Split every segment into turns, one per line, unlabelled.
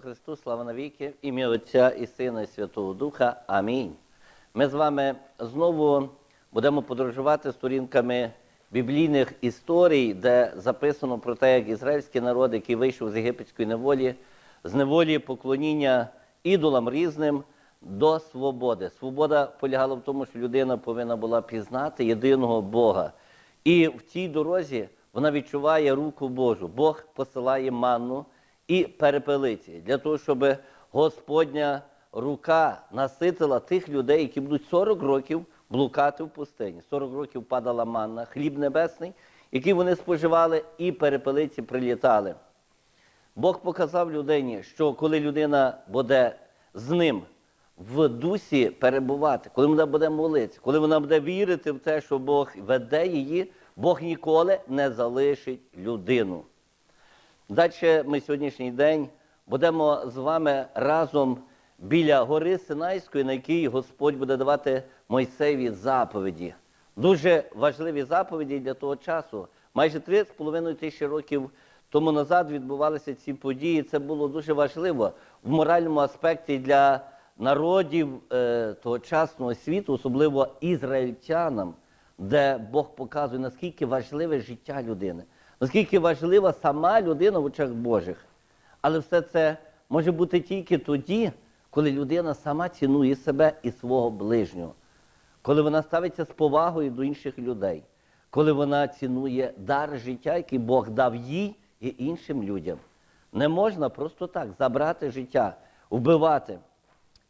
Христу, слава навіки, ім'я Отця і Сина, і Святого Духа. Амінь. Ми з вами знову будемо подорожувати сторінками біблійних історій, де записано про те, як ізраїльський народ, який вийшов з єгипетської неволі, з неволі поклоніння ідолам різним до свободи. Свобода полягала в тому, що людина повинна була пізнати єдиного Бога. І в цій дорозі вона відчуває руку Божу. Бог посилає манну і перепелиці для того, щоб Господня рука наситила тих людей, які будуть 40 років блукати в пустині. 40 років падала манна, хліб небесний, який вони споживали, і перепелиці прилітали. Бог показав людині, що коли людина буде з ним в дусі перебувати, коли вона буде молитися, коли вона буде вірити в те, що Бог веде її, Бог ніколи не залишить людину. Далі ми сьогоднішній день будемо з вами разом біля гори Синайської, на якій Господь буде давати Мойсеєві заповіді. Дуже важливі заповіді для того часу. Майже 3,5 тисячі років тому назад відбувалися ці події. Це було дуже важливо в моральному аспекті для народів е, тогочасного світу, особливо ізраїльтянам, де Бог показує, наскільки важливе життя людини, наскільки важлива сама людина в очах Божих. Але все це може бути тільки тоді, коли людина сама цінує себе і свого ближнього, коли вона ставиться з повагою до інших людей, коли вона цінує дар життя, який Бог дав їй і іншим людям. Не можна просто так забрати життя, вбивати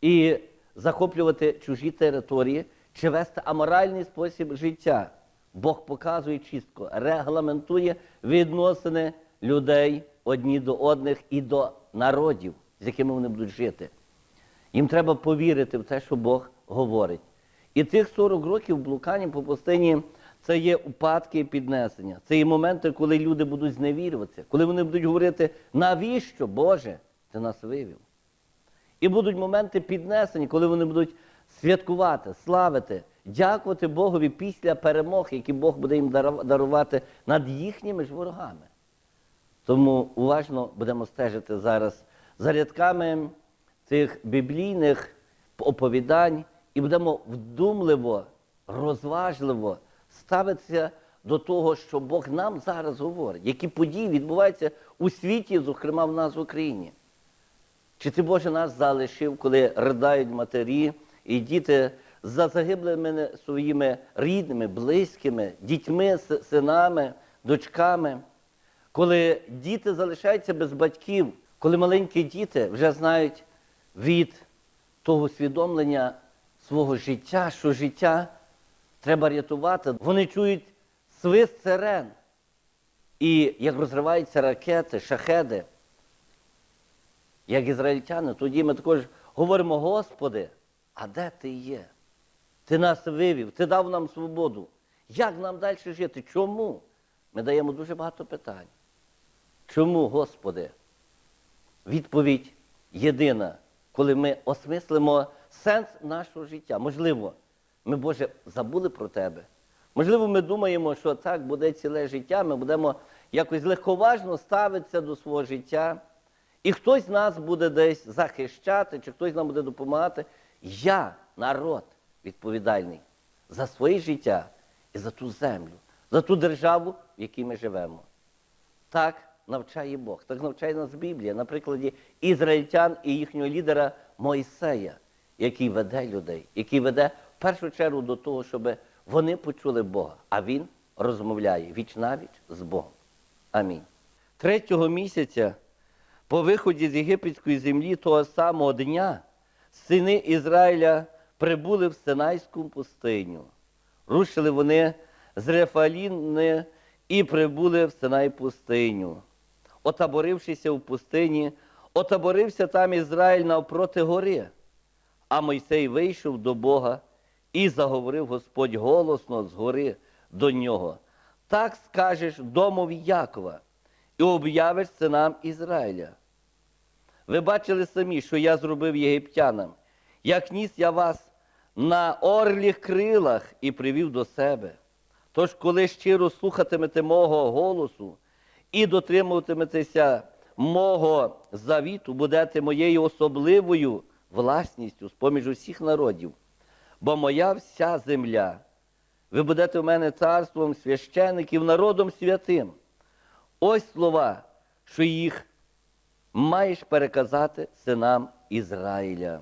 і захоплювати чужі території чи вести аморальний спосіб життя. Бог показує чітко, регламентує відносини людей одні до одних і до народів, з якими вони будуть жити. Їм треба повірити в те, що Бог говорить. І тих 40 років блукання по пустині це є упадки і піднесення. Це є моменти, коли люди будуть зневірюватися, коли вони будуть говорити, навіщо, Боже, ти нас вивів? І будуть моменти піднесення, коли вони будуть святкувати, славити, дякувати Богові після перемог, які Бог буде їм дарувати над їхніми ж ворогами. Тому уважно будемо стежити зараз за рядками цих біблійних оповідань і будемо вдумливо, розважливо ставитися до того, що Бог нам зараз говорить, які події відбуваються у світі, зокрема в нас в Україні. Чи ти, Боже, нас залишив, коли riдають матері і діти за загиблими своїми рідними, близькими, дітьми, синами, дочками, коли діти залишаються без батьків, коли маленькі діти вже знають від того усвідомлення свого життя, що життя треба рятувати, вони чують свист сирен. І як розриваються ракети, шахеди, як ізраїльтяни, тоді ми також говоримо, Господи, а де ти є? Ти нас вивів, ти дав нам свободу. Як нам далі жити? Чому? Ми даємо дуже багато питань. Чому, Господи? Відповідь єдина, коли ми осмислимо сенс нашого життя. Можливо, ми, Боже, забули про Тебе. Можливо, ми думаємо, що так буде ціле життя, ми будемо якось легковажно ставитися до свого життя. І хтось нас буде десь захищати, чи хтось нам буде допомагати. Я, народ, відповідальний за своє життя і за ту землю, за ту державу, в якій ми живемо. Так навчає Бог, так навчає нас Біблія на прикладі ізраїльтян і їхнього лідера Мойсея, який веде людей, який веде в першу чергу до того, щоб вони почули Бога, а він розмовляє віч навіч з Богом. Амінь. Третього місяця по виході з єгипетської землі того самого дня сини Ізраїля прибули в Синайську пустиню. Рушили вони з Рефаліни і прибули в Синай пустиню. Отаборившися в пустині, отаборився там Ізраїль навпроти гори. А Мойсей вийшов до Бога і заговорив Господь голосно з гори до нього. Так скажеш домові Якова і об'явиш синам Ізраїля. Ви бачили самі, що я зробив єгиптянам, як ніс я вас на орліх крилах і привів до себе. Тож, коли щиро слухатимете мого голосу і дотримуватиметеся мого завіту будете моєю особливою власністю з-поміж усіх народів, бо моя вся земля, ви будете в мене царством священиків, народом святим. Ось слова, що їх маєш переказати синам Ізраїля.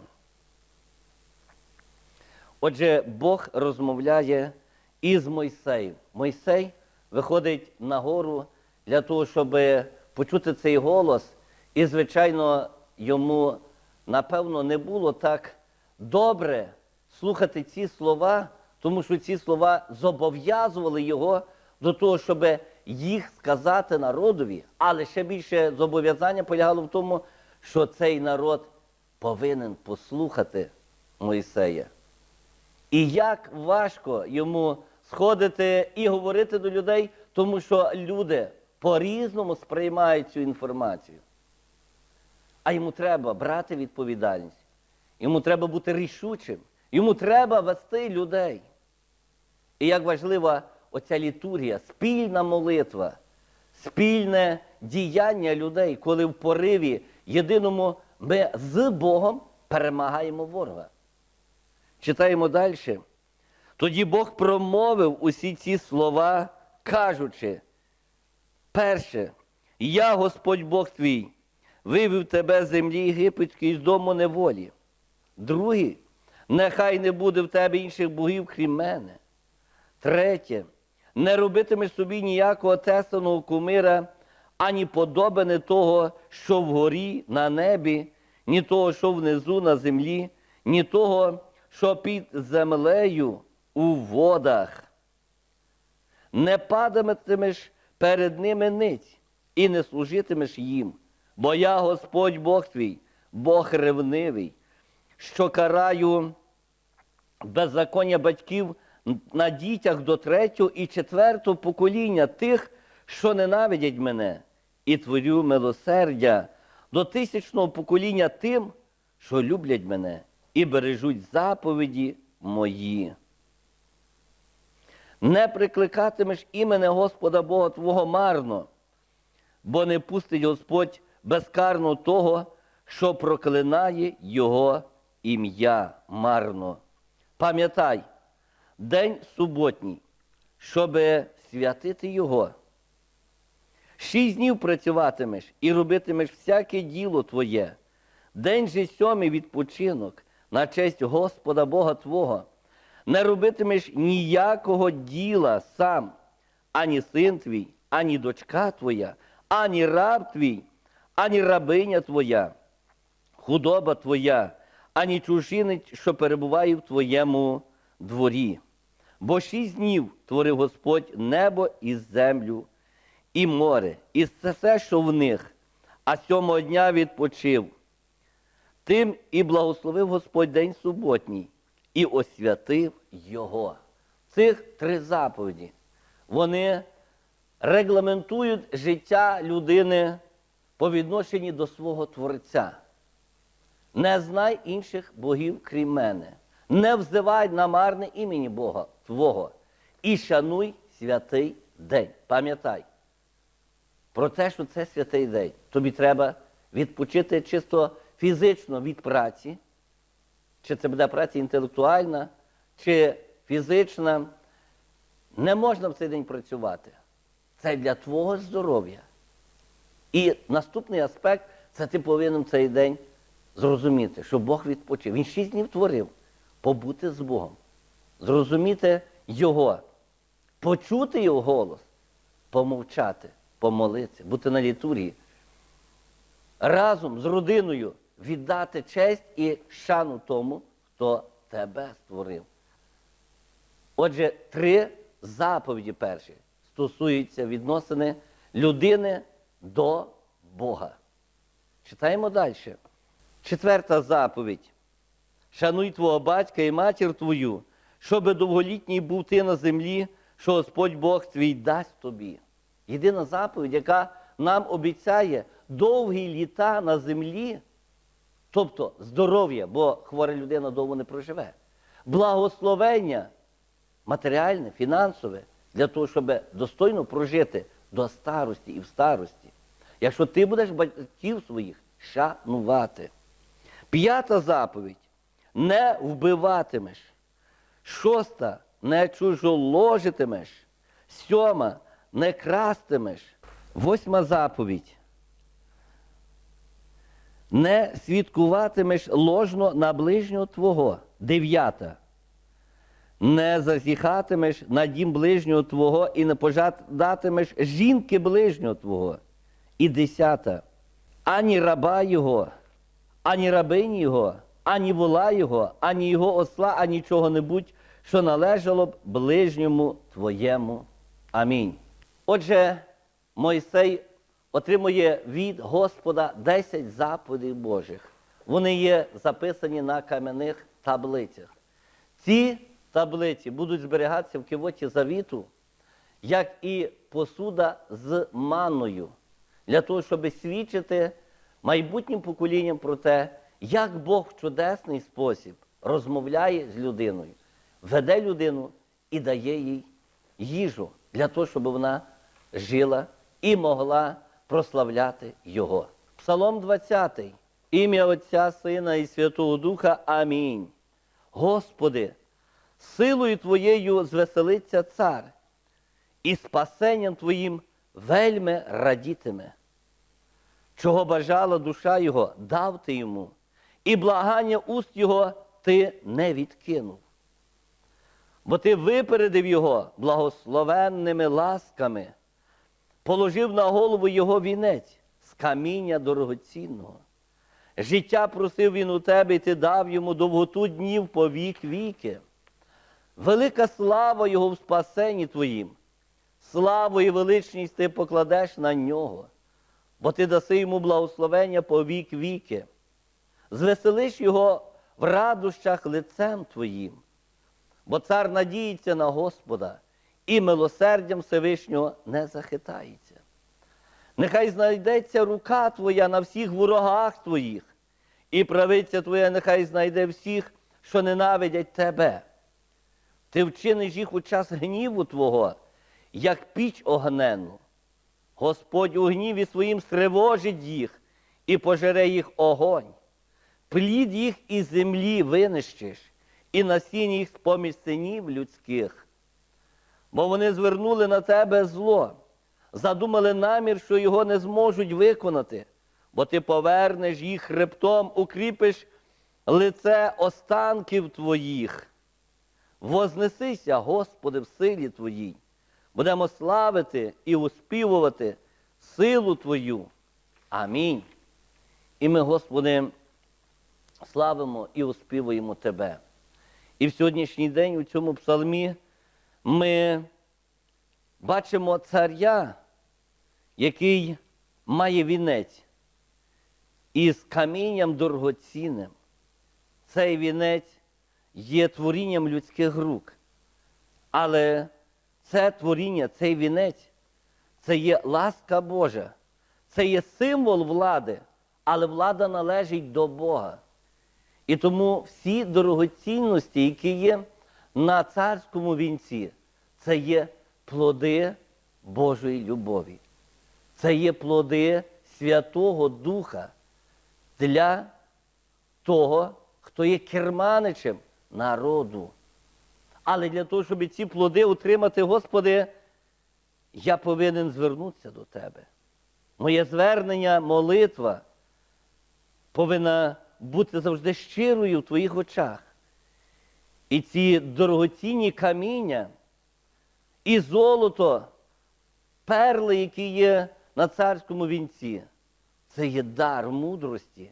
Отже, Бог розмовляє із Мойсеєм. Мойсей виходить на гору для того, щоб почути цей голос. І, звичайно, йому, напевно, не було так добре слухати ці слова, тому що ці слова зобов'язували його до того, щоб їх сказати народові. Але ще більше зобов'язання полягало в тому, що цей народ повинен послухати Мойсея. І як важко йому сходити і говорити до людей, тому що люди по-різному сприймають цю інформацію. А йому треба брати відповідальність. Йому треба бути рішучим. Йому треба вести людей. І як важлива оця літургія, спільна молитва, спільне діяння людей, коли в пориві єдиному ми з Богом перемагаємо ворога. Читаємо далі. Тоді Бог промовив усі ці слова, кажучи, перше, я, Господь Бог твій, вивів тебе з землі єгипетської з дому неволі. Другий, нехай не буде в тебе інших богів, крім мене. Третє, не робитимеш собі ніякого тесаного кумира, ані подобане того, що вгорі на небі, ні того, що внизу на землі, ні того, що під землею у водах. Не падатимеш перед ними ниць і не служитимеш їм, бо я Господь Бог твій, Бог ревнивий, що караю беззаконня батьків на дітях до третього і четвертого покоління тих, що ненавидять мене, і творю милосердя до тисячного покоління тим, що люблять мене і бережуть заповіді мої. Не прикликатимеш імене Господа Бога Твого марно, бо не пустить Господь безкарно того, що проклинає Його ім'я марно. Пам'ятай, день суботній, щоб святити Його. Шість днів працюватимеш і робитимеш всяке діло Твоє. День же сьомий відпочинок на честь Господа Бога Твого. Не робитимеш ніякого діла сам, ані син твій, ані дочка твоя, ані раб твій, ані рабиня твоя, худоба твоя, ані чужинець, що перебуває в твоєму дворі. Бо шість днів творив Господь небо і землю, і море, і все, що в них, а сьомого дня відпочив. Тим і благословив Господь день суботній і освятив його. Цих три заповіді вони регламентують життя людини по відношенні до свого Творця. Не знай інших богів, крім мене. Не взивай на марне імені Бога Твого і шануй святий день. Пам'ятай про те, що це святий день. Тобі треба відпочити чисто фізично від праці, чи це буде праця інтелектуальна, чи фізична. Не можна в цей день працювати. Це для твого здоров'я. І наступний аспект це ти повинен цей день зрозуміти, що Бог відпочив. Він шість днів творив побути з Богом, зрозуміти Його, почути Його голос, помовчати, помолитися, бути на літургії, разом з родиною віддати честь і шану тому, хто тебе створив. Отже, три заповіді перші стосуються відносини людини до Бога. Читаємо далі. Четверта заповідь. Шануй твого батька і матір твою, щоби довголітній був ти на землі, що Господь Бог твій дасть тобі. Єдина заповідь, яка нам обіцяє довгі літа на землі, тобто здоров'я, бо хвора людина довго не проживе, благословення матеріальне, фінансове, для того, щоб достойно прожити до старості і в старості. якщо ти будеш батьків своїх шанувати. П'ята заповідь не вбиватимеш. Шоста не чужоложитимеш. Сьома не крастимеш. Восьма заповідь. Не свідкуватимеш ложно на ближнього твого. Дев'ята. Не зазіхатимеш на дім ближнього твого і не пожадатимеш жінки ближнього твого. І десята. Ані раба його, ані рабині його, ані вола його, ані його осла, ані чого-небудь, що належало б ближньому твоєму. Амінь. Отже, Мойсей отримує від Господа 10 заповідей Божих. Вони є записані на кам'яних таблицях. Ці таблиці будуть зберігатися в кивоті завіту, як і посуда з манною, для того, щоб свідчити майбутнім поколінням про те, як Бог в чудесний спосіб розмовляє з людиною, веде людину і дає їй їжу для того, щоб вона жила і могла прославляти Його. Псалом 20. Ім'я Отця, Сина і Святого Духа. Амінь. Господи, силою Твоєю звеселиться цар, і спасенням Твоїм вельми радітиме. Чого бажала душа Його, дав ти йому, і благання уст Його ти не відкинув. Бо ти випередив його благословенними ласками, положив на голову його вінець з каміння дорогоцінного. Життя просив він у тебе, і ти дав йому довготу днів по вік віки. Велика слава Його в спасенні Твоїм, славу і величність ти покладеш на нього, бо ти даси йому благословення по вік віки. Звеселиш його в радощах лицем Твоїм, бо цар надіється на Господа і милосердям Всевишнього не захитається. Нехай знайдеться рука Твоя на всіх ворогах Твоїх, і правиця Твоя нехай знайде всіх, що ненавидять Тебе. Ти вчиниш їх у час гніву Твого, як піч огнену. Господь у гніві своїм стривожить їх і пожере їх огонь. Плід їх із землі винищиш, і насіння їх з-поміж синів людських. Бо вони звернули на тебе зло, задумали намір, що його не зможуть виконати, бо ти повернеш їх хребтом, укріпиш лице останків твоїх. Вознесися, Господи, в силі Твоїй. Будемо славити і успівувати силу Твою. Амінь. І ми, Господи, славимо і успівуємо Тебе. І в сьогоднішній день у цьому псалмі ми бачимо царя, який має вінець із камінням дорогоцінним. Цей вінець є творінням людських рук. Але це творіння, цей вінець, це є ласка Божа, це є символ влади, але влада належить до Бога. І тому всі дорогоцінності, які є на царському вінці, це є плоди Божої любові. Це є плоди Святого Духа для того, хто є керманичем народу. Але для того, щоб ці плоди отримати, Господи, я повинен звернутися до Тебе. Моє звернення, молитва повинна бути завжди щирою в Твоїх очах. І ці дорогоцінні каміння, і золото, перли, які є на царському вінці, це є дар мудрості,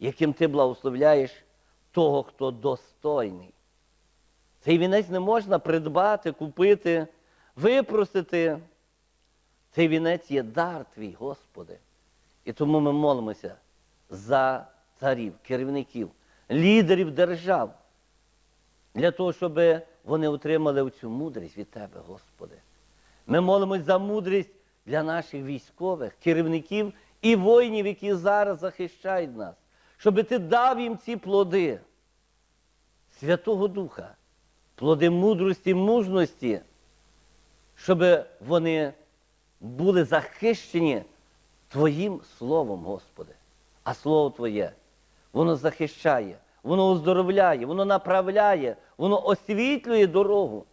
яким ти благословляєш того, хто достойний. Цей вінець не можна придбати, купити, випросити. Цей вінець є дар твій, Господи. І тому ми молимося за царів, керівників, лідерів держав, для того, щоб вони отримали цю мудрість від Тебе, Господи. Ми молимось за мудрість для наших військових, керівників і воїнів, які зараз захищають нас, щоб Ти дав їм ці плоди Святого Духа, плоди мудрості, мужності, щоб вони були захищені Твоїм Словом, Господи. А Слово Твоє, воно захищає, воно оздоровляє, воно направляє, воно освітлює дорогу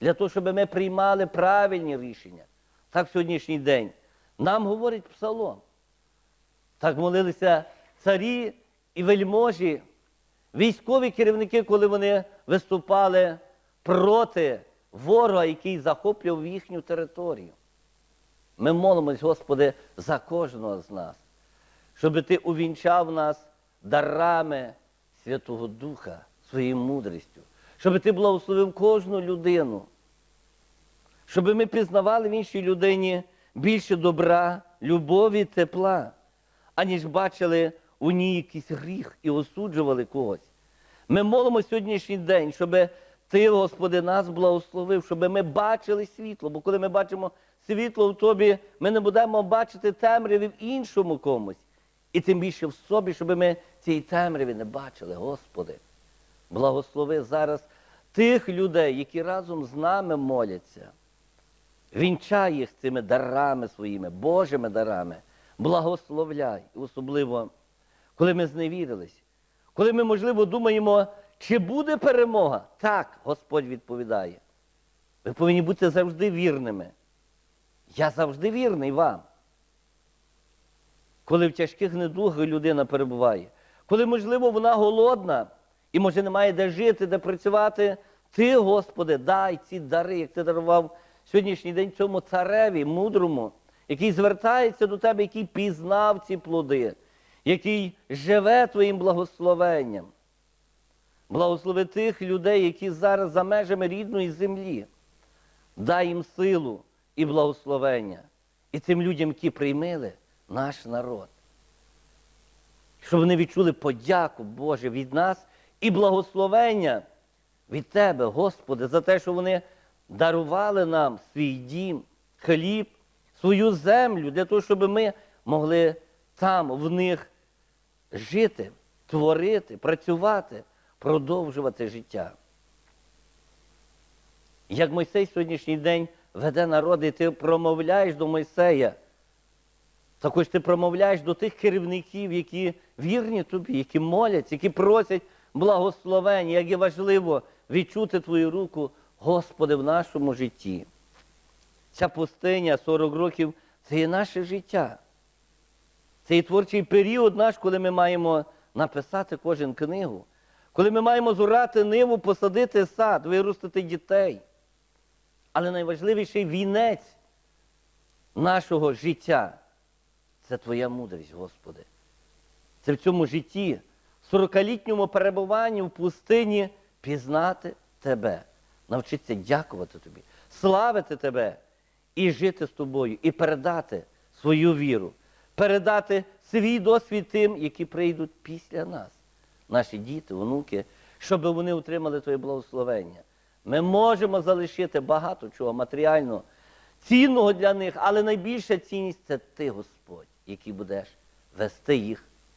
для того, щоб ми приймали правильні рішення. Так сьогоднішній день нам говорить Псалом. Так молилися царі і вельможі, військові керівники, коли вони виступали проти ворога, який захоплював їхню територію. Ми молимось, Господи, за кожного з нас, щоб Ти увінчав нас дарами Святого Духа, своєю мудрістю, щоб Ти благословив кожну людину, щоб ми пізнавали в іншій людині більше добра, любові, тепла, аніж бачили у ній якийсь гріх і осуджували когось. Ми молимо сьогоднішній день, щоб Ти, Господи, нас благословив, щоб ми бачили світло. Бо коли ми бачимо світло в Тобі, ми не будемо бачити темряви в іншому комусь. І тим більше в собі, щоб ми цієї темряви не бачили, Господи. Благослови зараз тих людей, які разом з нами моляться. Вінчай їх цими дарами своїми, Божими дарами. Благословляй, особливо, коли ми зневірились, коли ми, можливо, думаємо, чи буде перемога. Так, Господь відповідає. Ви повинні бути завжди вірними. Я завжди вірний вам. Коли в тяжких недугах людина перебуває, коли, можливо, вона голодна і, може, немає де жити, де працювати, ти, Господи, дай ці дари, як ти дарував сьогоднішній день цьому цареві, мудрому, який звертається до тебе, який пізнав ці плоди, який живе твоїм благословенням. Благослови тих людей, які зараз за межами рідної землі. Дай їм силу і благословення. І тим людям, які приймили наш народ. Щоб вони відчули подяку Боже від нас і благословення від Тебе, Господи, за те, що вони дарували нам свій дім, хліб, свою землю, для того, щоб ми могли там, в них жити, творити, працювати, продовжувати життя. Як Мойсей сьогоднішній день веде народ, і ти промовляєш до Мойсея, також ти промовляєш до тих керівників, які вірні тобі, які моляться, які просять благословення, як є важливо відчути твою руку, Господи, в нашому житті. Ця пустиня 40 років це є наше життя. Це і творчий період наш, коли ми маємо написати кожен книгу, коли ми маємо зурати ниву, посадити сад, виростити дітей. Але найважливіший вінець нашого життя це Твоя мудрість, Господи. Це в цьому житті, 40-літньому перебуванні в пустині пізнати Тебе, навчитися дякувати Тобі, славити Тебе і жити з тобою, і передати свою віру, передати свій досвід тим, які прийдуть після нас, наші діти, онуки, щоб вони отримали Твоє благословення. Ми можемо залишити багато чого матеріального, цінного для них, але найбільша цінність це ти, Господь, який будеш вести їх.